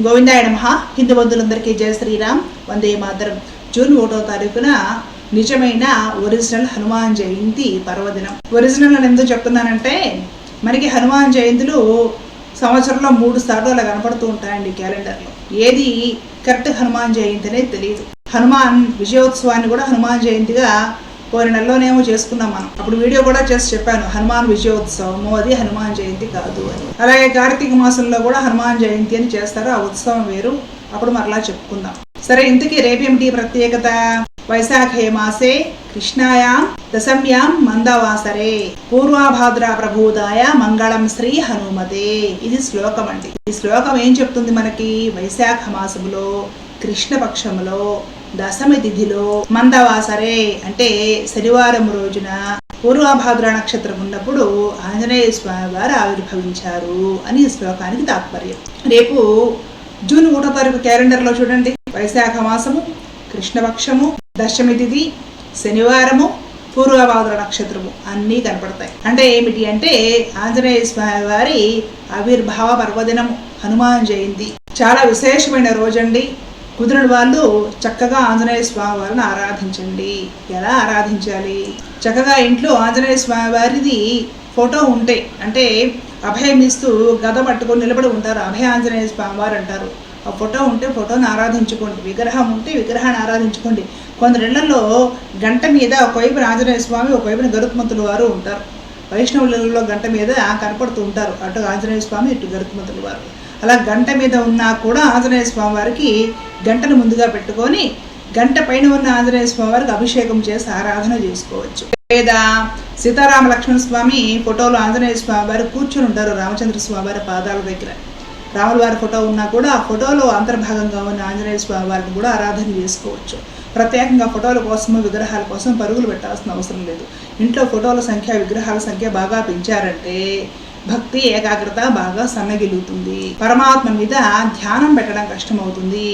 గోవిందాయ నమ. హిందూ బంధువులందరికీ జయ శ్రీరామ్. వందే మాతరం. జూన్ ఒకటో తారీఖున నిజమైన ఒరిజినల్ హనుమాన్ జయంతి పర్వదినం. ఒరిజినల్ అని ఎందుకు చెప్తున్నానంటే మనకి హనుమాన్ జయంతులు సంవత్సరంలో మూడు సార్లు అలా కనపడుతూ ఉంటాయండి క్యాలెండర్లో. ఏది కరెక్ట్ హనుమాన్ జయంతి అనేది తెలియదు హనుమాన్ విజయోత్సవాన్ని కూడా హనుమాన్ జయంతిగా పోయిన నెలలోనేమో చేసుకున్నాం మనం. అప్పుడు వీడియో కూడా చేసి చెప్పాను హనుమాన్ విజయోత్సవము అది హనుమాన్ జయంతి కాదు అని. అలాగే కార్తీక మాసంలో కూడా హనుమాన్ జయంతి అని చేస్తారు ఆ ఉత్సవం వేరు. అప్పుడు మరలా చెప్పుకుందాం. సరే ఇంతకీ రేపేమిటి ప్రత్యేకత? వైశాఖే మాసే కృష్ణాయాం దశమ్యాం మందవాసరే. పూర్వాభాద్ర ప్రభూదాయ మంగళం శ్రీ హనుమతే. ఇది శ్లోకం అండి. ఈ శ్లోకం ఏం చెప్తుంది మనకి? వైశాఖ మాసములో కృష్ణపక్షములో దశమి తిథిలో మందవాసరే అంటే శనివారం రోజున పూర్వభాద్ర నక్షత్రం ఉన్నప్పుడు ఆంజనేయ స్వామి వారు ఆవిర్భవించారు అని శ్లోకానికి తాత్పర్యం. రేపు జూన్ ఒకటో తారీఖు క్యాలెండర్లో చూడండి. వైశాఖ మాసము కృష్ణపక్షము దశమి తిథి శనివారము పూర్వభాద్ర నక్షత్రము అన్నీ కనపడతాయి. అంటే ఏమిటి అంటే ఆంజనేయ స్వామి వారి ఆవిర్భావ పర్వదినము హనుమాన్ జయంతి. చాలా విశేషమైన రోజండి. కుదిరిన వాళ్ళు చక్కగా ఆంజనేయ స్వామి వారిని ఆరాధించండి. ఎలా ఆరాధించాలి? చక్కగా ఇంట్లో ఆంజనేయ స్వామి వారిది ఫోటో ఉంటే అంటే అభయం ఇస్తూ గద పట్టుకొని నిలబడి ఉంటారు. అభయ ఆంజనేయ స్వామి వారు అంటారు. ఆ ఫోటో ఉంటే ఫోటోని ఆరాధించుకోండి. విగ్రహం ఉంటే విగ్రహాన్ని ఆరాధించుకోండి. కొందరిళ్ళలో గంట మీద ఒకవైపున ఆంజనేయ స్వామి ఒకవైపున గరుత్మంతులు వారు ఉంటారు. వైష్ణవులలో గంట మీద కనపడుతూ ఉంటారు. అటు ఆంజనేయ స్వామి ఇటు గరుత్మంతులు వారు. అలా గంట మీద ఉన్నా కూడా ఆంజనేయ స్వామి వారికి గంటను ముందుగా పెట్టుకొని గంట పైన ఉన్న ఆంజనేయ స్వామి వారికి అభిషేకం చేసి ఆరాధన చేసుకోవచ్చు. లేదా సీతారామ లక్ష్మణ స్వామి ఫోటోలో ఆంజనేయ స్వామి వారు కూర్చుని ఉంటారు రామచంద్ర స్వామి వారి పాదాల దగ్గర. రాముల వారి ఫోటో ఉన్నా కూడా ఆ ఫోటోలో అంతర్భాగంగా ఉన్న ఆంజనేయ స్వామి వారిని కూడా ఆరాధన చేసుకోవచ్చు. ప్రత్యేకంగా ఫోటోల కోసం విగ్రహాల కోసం పరుగులు పెట్టాల్సిన అవసరం లేదు. ఇంట్లో ఫోటోల సంఖ్య విగ్రహాల సంఖ్య బాగా పెంచారంటే భక్తి ఏకాగ్రత బాగా సన్నగిలుగుతుంది పరమాత్మ మీద ధ్యానం పెట్టడం కష్టమవుతుంది.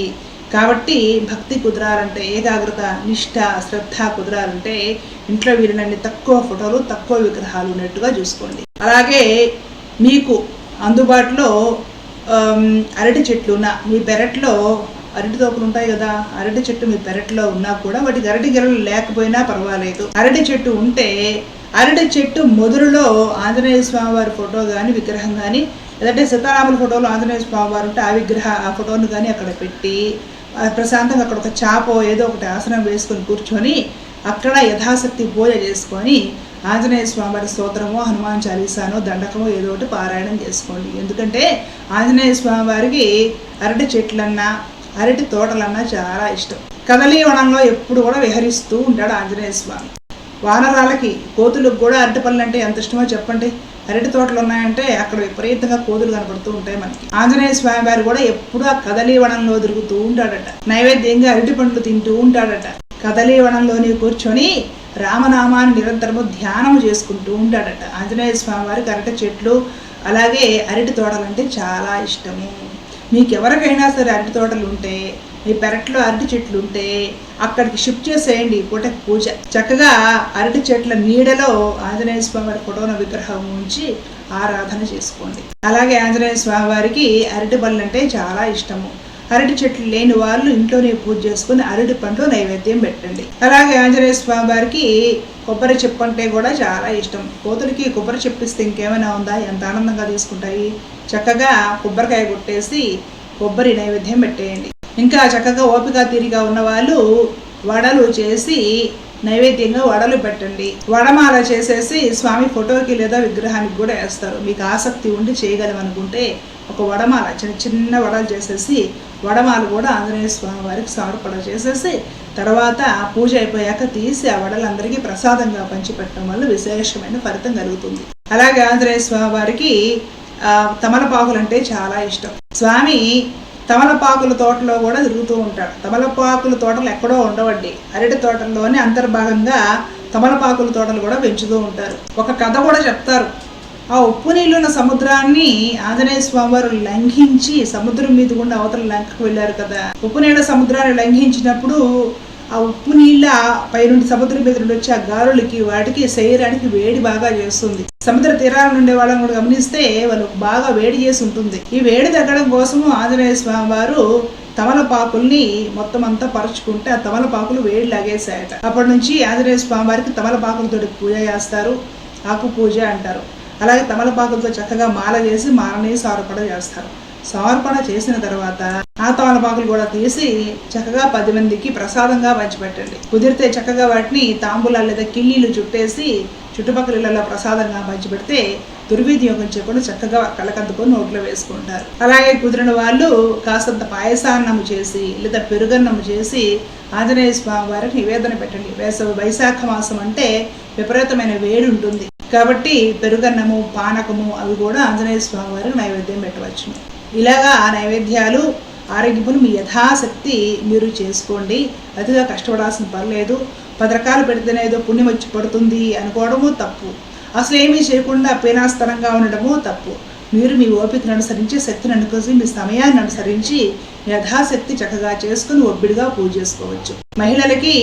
కాబట్టి భక్తి కుదరాలంటే ఏకాగ్రత నిష్ఠ శ్రద్ధ కుదరాలంటే ఇంట్లో వీరినన్ని తక్కువ ఫోటోలు తక్కువ విగ్రహాలు ఉన్నట్టుగా చూసుకోండి. అలాగే మీకు అందుబాటులో అరటి చెట్లు ఉన్న మీ పెరట్లో అరటి తోపులు ఉంటాయి కదా అరటి చెట్టు మీ పెరట్లో ఉన్నా కూడా వాటికి అరటి గెలలు లేకపోయినా పర్వాలేదు. అరటి చెట్టు ఉంటే అరటి చెట్టు మొదలులో ఆంజనేయ స్వామి వారి ఫోటో కానీ విగ్రహం కానీ లేదంటే సీతారాముల ఫోటోలో ఆంజనేయ స్వామి వారు ఉంటే ఆ విగ్రహ ఆ ఫోటోను కానీ అక్కడ పెట్టి ప్రశాంతంగా అక్కడ ఒక చాపో ఏదో ఒకటి ఆసనం వేసుకొని కూర్చొని అక్కడ యథాశక్తి పూజ చేసుకొని ఆంజనేయ స్వామి వారి స్తోత్రమో హనుమాన్ చాలీసానో దండకమో ఏదో ఒకటి పారాయణం చేసుకోండి. ఎందుకంటే ఆంజనేయ స్వామి వారికి అరటి చెట్లన్నా అరటి తోటలన్నా చాలా ఇష్టం. కదలీ వనంలో ఎప్పుడు కూడా విహరిస్తూ ఉంటాడు ఆంజనేయ స్వామి. వానరాలకి కోతులకు కూడా అరటి పళ్ళు అంటే ఎంత ఇష్టమో చెప్పండి. అరటి తోటలు ఉన్నాయంటే అక్కడ విపరీతంగా కోతులు కనపడుతూ ఉంటాయి మనకి. ఆంజనేయ స్వామి వారు కూడా ఎప్పుడు ఆ కదలీవనంలో తిరుగుతూ ఉంటాడట. నైవేద్యంగా అరటి పండ్లు తింటూ ఉంటాడట. కదలీవనంలోనే కూర్చొని రామనామాన్ని నిరంతరము ధ్యానం చేసుకుంటూ ఉంటాడట. ఆంజనేయ స్వామి వారికి అరటి చెట్లు అలాగే అరటి తోటలంటే చాలా ఇష్టము. మీకు ఎవరికైనా సరే అరటి తోటలు ఉంటే మీ పెరట్లో అరటి చెట్లు ఉంటే అక్కడికి షిఫ్ట్ చేసేయండి పూట పూటకి పూజ. చక్కగా అరటి చెట్ల నీడలో ఆంజనేయ స్వామి వారి ఫోటోన విగ్రహం ఉంచి ఆరాధన చేసుకోండి. అలాగే ఆంజనేయ స్వామి వారికి అరటి పళ్ళు అంటే చాలా ఇష్టము. అరటి చెట్లు లేని వాళ్ళు ఇంట్లోనే పూజ చేసుకుని అరటి పండ్లు నైవేద్యం పెట్టండి. అలాగే ఆంజనేయ స్వామి వారికి కొబ్బరి చెప్పు అంటే కూడా చాలా ఇష్టం. కోతులకి కొబ్బరి చెప్పిస్తే ఇంకేమైనా ఉందా? ఎంత ఆనందంగా తీసుకుంటాయి? చక్కగా కొబ్బరికాయ కొట్టేసి కొబ్బరి నైవేద్యం పెట్టేయండి. ఇంకా చక్కగా ఓపిక తీరిగా ఉన్న వాళ్ళు వడలు చేసి నైవేద్యంగా వడలు పెట్టండి. వడమాల చేసేసి స్వామి ఫోటోకి లేదా విగ్రహానికి కూడా వేస్తారు. మీకు ఆసక్తి ఉండి చేయగలం అనుకుంటే ఒక వడమాల చిన్న చిన్న వడలు చేసేసి వడమాల కూడా ఆంజనేయ స్వామి వారికి సమర్పణ చేసేసి తర్వాత పూజ అయిపోయాక తీసి ఆ వడలందరికీ ప్రసాదంగా పంచిపెట్టడం వల్ల విశేషమైన ఫలితం కలుగుతుంది. అలాగే ఆంజనేయ స్వామి వారికి తమలపాకులు అంటే చాలా ఇష్టం. స్వామి తమలపాకుల తోటలో కూడా తిరుగుతూ ఉంటాడు. తమలపాకుల తోటలు ఎక్కడో ఉండవండి. అరటి తోటల్లోనే అంతర్భాగంగా తమలపాకుల తోటలు కూడా పెంచుతూ ఉంటారు. ఒక కథ కూడా చెప్తారు. ఆ ఉప్పు నీళ్ళున్న సముద్రాన్ని ఆంజనేయ స్వామి వారు లంఘించి సముద్రం మీద గుండా అవతల లంకకు వెళ్ళారు కదా. ఉప్పు నీళ్ళ సముద్రాన్ని లంఘించినప్పుడు ఆ ఉప్పు నీళ్ళ పైనుండి సముద్రం మీద నుండి వచ్చే ఆ గాలులకి వాటికి శరీరానికి వేడి బాగా చేస్తుంది. సముద్ర తీరాల ఉండే వాళ్ళని కూడా గమనిస్తే వాళ్ళు బాగా వేడి చేసి ఉంటుంది. ఈ వేడి తగ్గడం కోసము ఆంజనేయ స్వామి వారు తమలపాకుల్ని మొత్తం అంతా పరుచుకుంటే ఆ తమలపాకులు వేడి లాగేసాయట అప్పటి నుంచి ఆంజనేయ స్వామి వారికి తమలపాకులతో పూజ చేస్తారు. ఆకు పూజ అంటారు. అలాగే తమలపాకులతో చక్కగా మాల చేసి మాలని సమర్పణ చేస్తారు. సమర్పణ చేసిన తర్వాత ఆ తమలపాకులు కూడా తీసి చక్కగా పది మందికి ప్రసాదంగా పంచిపెట్టండి. కుదిరితే చక్కగా వాటిని తాంబూలాలు లేదా కిళ్ళీలు చుట్టేసి చుట్టుపక్కల ఇళ్ళలో ప్రసాదంగా పంచిపెడితే దుర్వినియోగం చేయకుండా చక్కగా కళ్ళకద్దుకొని నోట్లో వేసుకుంటారు. అలాగే కుదిరిన వాళ్ళు కాసంత పాయసాన్నము చేసి లేదా పెరుగన్నము చేసి ఆంజనేయ స్వామి వారికి నివేదన పెట్టండి. వేసవి వైశాఖ మాసం అంటే విపరీతమైన వేడి ఉంటుంది. కాబట్టి పెరుగన్నము పానకము అవి కూడా ఆంజనేయ స్వామి వారికి నైవేద్యం పెట్టవచ్చు ఇలాగా ఆ నైవేద్యాలు ఆరోగ్యములు మీ యథాశక్తి మీరు చేసుకోండి. అతిగా కష్టపడాల్సిన పర్లేదు పది రకాలు పెడితేనే ఏదో పుణ్యం వచ్చి పడుతుంది అనుకోవడము తప్పు. అసలు ఏమీ చేయకుండా పీనాస్తనంగా ఉండడము తప్పు. మీరు మీ ఓపికను అనుసరించి శక్తిని అనుకోసి మీ సమయాన్ని అనుసరించి యథాశక్తి చక్కగా చేసుకుని ఒబ్బిడిగా పూజ చేసుకోవచ్చు. మహిళలకి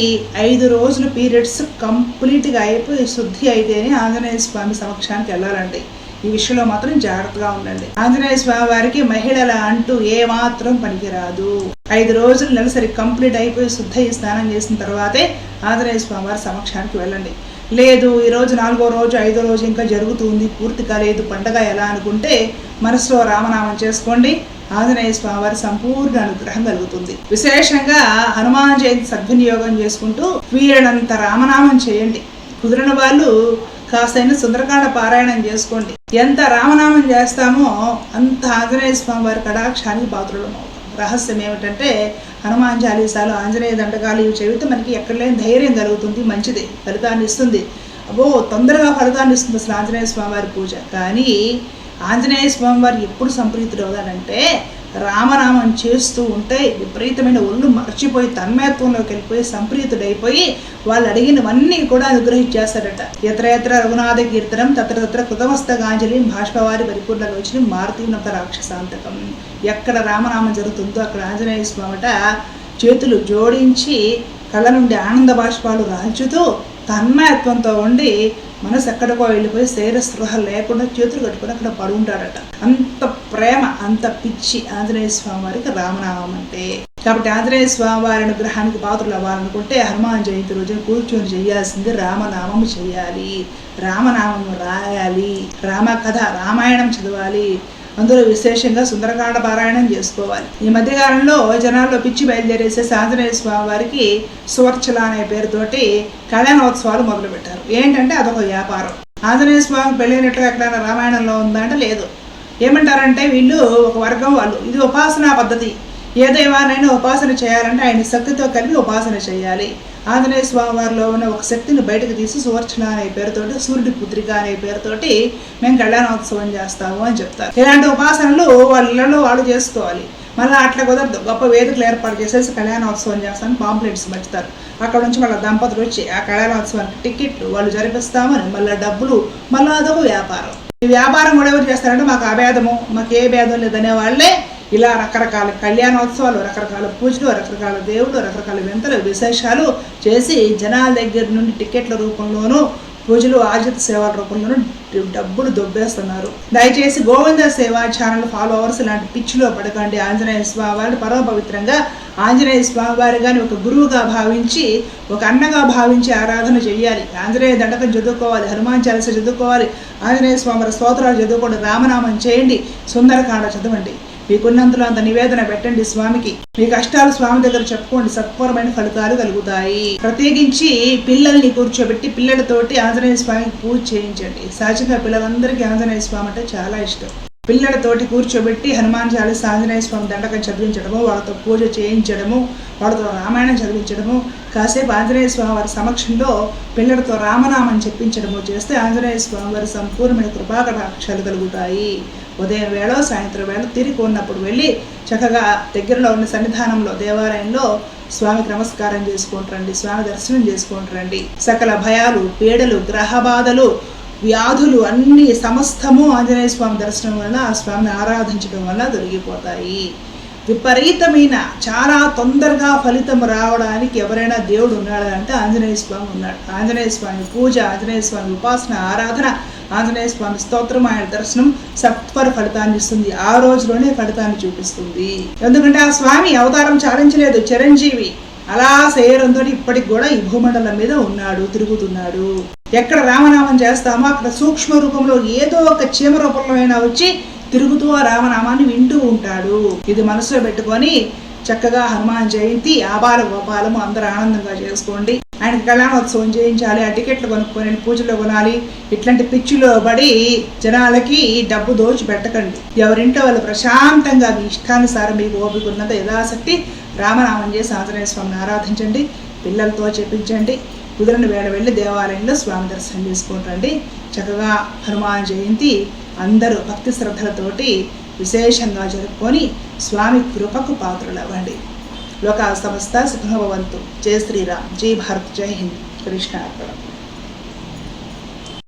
ఐదు రోజులు పీరియడ్స్ కంప్లీట్గా అయిపోయి శుద్ధి అయితేనే ఆంజనేయ స్వామి సమక్షానికి వెళ్ళాలండి. ఈ విషయంలో మాత్రం జాగ్రత్తగా ఉండండి. ఆంజనేయ స్వామి వారికి మహిళల అంటూ ఏ మాత్రం పనికిరాదు. ఐదు రోజులు నెలసరి కంప్లీట్ అయిపోయి శుద్ధ స్నానం చేసిన తర్వాతే ఆంజనేయ స్వామి వారి సమక్షానికి వెళ్ళండి. లేదు ఈ రోజు నాలుగో రోజు ఐదో రోజు ఇంకా జరుగుతుంది. పూర్తి కాలేదు పండగ ఎలా అనుకుంటే మనసులో రామనామం చేసుకోండి. ఆంజనేయ స్వామి వారి సంపూర్ణ అనుగ్రహం కలుగుతుంది. విశేషంగా హనుమాన్ జయంతి సద్వినియోగం చేసుకుంటూ వీరనంత రామనామం చేయండి. కుదిరిన వాళ్ళు కాస్తైన సుందరకాండ పారాయణం చేసుకోండి. ఎంత రామనామం చేస్తామో అంత ఆంజనేయ స్వామి వారి కటాక్షానికి పాత్రలం అవుతాం రహస్యం ఏమిటంటే హనుమాన్ చాలీసాలు ఆంజనేయ దండకాలు ఇవి చదివితే మనకి ఎక్కడ లేని ధైర్యం కలుగుతుంది మంచిది ఫలితాన్ని ఇస్తుంది. అబ్బో తొందరగా ఫలితాన్ని ఇస్తుంది అసలు ఆంజనేయ స్వామివారి పూజ. కానీ ఆంజనేయ స్వామివారు ఎప్పుడు సంప్రీతుడు అవుతాడంటే రామనామం చేస్తూ ఉంటే విపరీతమైన ఒళ్ళు మర్చిపోయి తన్మయత్వంలోకి వెళ్ళిపోయి సంప్రీతుడైపోయి వాళ్ళు అడిగినవన్నీ కూడా అనుగ్రహించేస్తాడట. ఎత్ర ఎత్ర రఘునాథ కీర్తనం తత్ర తత్ర కృతమస్తగాంజలి భాష్పవారి పరిపూర్ణలోచని మారుతీనత రాక్షసాంతకం. ఎక్కడ రామనామం జరుగుతుందో అక్కడ ఆంజనేయ స్వామట చేతులు జోడించి కళ్ళ నుండి ఆనంద బాష్పాలు రాల్చుతూ తన్మయత్వంతో ఉండి మనసు ఎక్కడికో వెళ్ళిపోయి శరీర స్పృహ లేకుండా చేతులు కట్టుకొని అక్కడ పడి అంత ప్రేమ అంత పిచ్చి ఆంజనేయ స్వామి వారికి రామనామం అంటే. కాబట్టి ఆంజనేయ స్వామి వారి అనుగ్రహానికి పాత్రలు అవ్వాలనుకుంటే హనుమాన్ జయంతి రోజున కూర్చొని చేయాల్సింది రామనామం చేయాలి. రామనామం రాయాలి. రామ కథ రామాయణం చదవాలి. అందులో విశేషంగా సుందరకాండ పారాయణం చేసుకోవాలి. ఈ మధ్యకాలంలో జనాల్లో పిచ్చి బయలుదేరేసే ఆంజనేయ స్వామి వారికి సువర్చల అనే పేరుతోటి కళ్యాణోత్సవాలు మొదలుపెట్టారు. ఏంటంటే అదొక వ్యాపారం. ఆంజనేయ స్వామి పెళ్ళైనట్లుగా ఎక్కడైనా రామాయణంలో ఉందా అంటే లేదు. ఏమంటారంటే వీళ్ళు ఒక వర్గం వాళ్ళు. ఇది ఉపాసనా పద్ధతి. ఏ దైవానైనా ఉపాసన చేయాలంటే ఆయన శక్తితో కలిపి ఉపాసన చేయాలి. ఆంజనేయ స్వామి వారిలో ఉన్న ఒక శక్తిని బయటకు తీసి సువర్చన అనే పేరుతోటి సూర్యుడి పుత్రిక అనే పేరుతోటి మేము కళ్యాణోత్సవం చేస్తాము అని చెప్తారు. ఇలాంటి ఉపాసనలు వాళ్ళ ఇళ్ళలో వాళ్ళు చేసుకోవాలి. మళ్ళీ అట్లా కుదరదు. గొప్ప వేదికలు ఏర్పాటు చేసేసి కళ్యాణోత్సవం చేస్తామని పాంప్లెట్స్ పెడతారు అక్కడ నుంచి వాళ్ళ దంపతులు వచ్చి ఆ కళ్యాణోత్సవానికి టికెట్లు వాళ్ళు జరిపిస్తామని మళ్ళీ డబ్బులు మళ్ళీ అదొక వ్యాపారం. ఈ వ్యాపారం కూడా ఎవరు చేస్తారంటే మాకు అభేదము మాకు ఏ భేదం లేదనే వాళ్ళే ఇలా రకరకాల కళ్యాణోత్సవాలు రకరకాల పూజలు రకరకాల దేవుళ్ళు రకరకాల వింతలు విశేషాలు చేసి జనాల దగ్గర నుండి టికెట్ల రూపంలోనూ పూజలు ఆజిత సేవల రూపంలోనూ డబ్బులు దొబ్బేస్తున్నారు. దయచేసి గోవింద సేవా ఛానల్ ఫాలోవర్స్ ఇలాంటి పిచ్చిలో పడకండి. ఆంజనేయ స్వామి వారిని పరమపవిత్రంగా ఆంజనేయ స్వామి వారి ఒక గురువుగా భావించి ఒక అన్నగా భావించి ఆరాధన చేయాలి. ఆంజనేయ దండకం చదువుకోవాలి హనుమాన్ చాలీస చదువుకోవాలి ఆంజనేయ స్వామి వారి స్తోత్రాలు చదువుకోండి రామనామం చేయండి సుందరకాండ చదవండి. మీకున్నంతలో అంత నివేదన పెట్టండి స్వామికి. మీ కష్టాలు స్వామి దగ్గర చెప్పుకోండి. సత్వరమైన ఫలితాలు కలుగుతాయి. ప్రత్యేకించి పిల్లల్ని కూర్చోబెట్టి పిల్లలతోటి ఆంజనేయ స్వామికి పూజ చేయించండి. సహజంగా పిల్లలందరికీ ఆంజనేయ స్వామి అంటే చాలా ఇష్టం. పిల్లలతోటి కూర్చోబెట్టి హనుమాన్ చాలీస ఆంజనేయ స్వామి దండకం చదివించడము వాళ్ళతో పూజ చేయించడము వాళ్ళతో రామాయణం చదివించడము కాసేపు ఆంజనేయ స్వామి వారి సమక్షంలో పిల్లలతో రామనామం చెప్పించడము చేస్తే ఆంజనేయ స్వామి వారి సంపూర్ణమైన కృపాకటాక్షాలు కలుగుతాయి. ఉదయం వేళ సాయంత్రం వేళ తిరిగి ఉన్నప్పుడు వెళ్ళి చక్కగా దగ్గరలో ఉన్న సన్నిధానంలో దేవాలయంలో స్వామికి నమస్కారం చేసుకుంటారండి స్వామి దర్శనం చేసుకుంటారండి సకల భయాలు పీడలు గ్రహ బాధలు వ్యాధులు అన్ని సమస్తము ఆంజనేయ స్వామి దర్శనం వల్ల ఆ స్వామిని ఆరాధించడం వల్ల దొరికిపోతాయి విపరీతమైన చాలా తొందరగా ఫలితం రావడానికి ఎవరైనా దేవుడు ఉన్నాడు అంటే ఆంజనేయ స్వామి ఉన్నాడు. ఆంజనేయ స్వామి పూజ ఆంజనేయ స్వామి ఉపాసన ఆరాధన ఆంజనేయ స్వామి స్తోత్రం ఆయన దర్శనం సత్వర ఫలితాన్ని ఇస్తుంది. ఆ రోజులోనే ఫలితాన్ని చూపిస్తుంది. ఎందుకంటే ఆ స్వామి అవతారం చాలించలేదు చిరంజీవి. అలా శరీరంతో ఇప్పటికి కూడా ఈ భూమండలం మీద ఉన్నాడు తిరుగుతున్నాడు. ఎక్కడ రామనామం చేస్తామో అక్కడ సూక్ష్మ రూపంలో ఏదో ఒక చీమ రూపంలో అయినా వచ్చి తిరుగుతూ ఆ రామనామాన్ని వింటూ ఉంటాడు. ఇది మనసులో పెట్టుకొని చక్కగా హనుమాన్ జయంతి ఆబాల గోపాలము అందరూ ఆనందంగా చేసుకోండి. ఆయనకి కళ్యాణోత్సవం చేయించాలి ఆ టికెట్లు కొనుక్కొని పూజలు కొనాలి. ఇట్లాంటి పిచ్చిలో పడి జనాలకి డబ్బు దోచి పెట్టకండి. ఎవరింట్లో వాళ్ళు ప్రశాంతంగా మీ ఇష్టానుసారం మీకు ఓపిక ఉన్నంత యథాశక్తి రామనామం చేసి ఆంజనేయ స్వామిని ఆరాధించండి. పిల్లలతో చెప్పించండి. కుదిరిన వేళ వెళ్ళి దేవాలయంలో స్వామి దర్శనం చేసుకుంటండి చక్కగా హనుమాన్ జయంతి. అందరూ భక్తి శ్రద్ధలతోటి విశేషంగా జరుపుకొని స్వామి కృపకు పాత్రలు లోక సమస్త సుఖభవంతు. జై శ్రీరామ్. జై భారత్. జై హింద్. కృష్ణ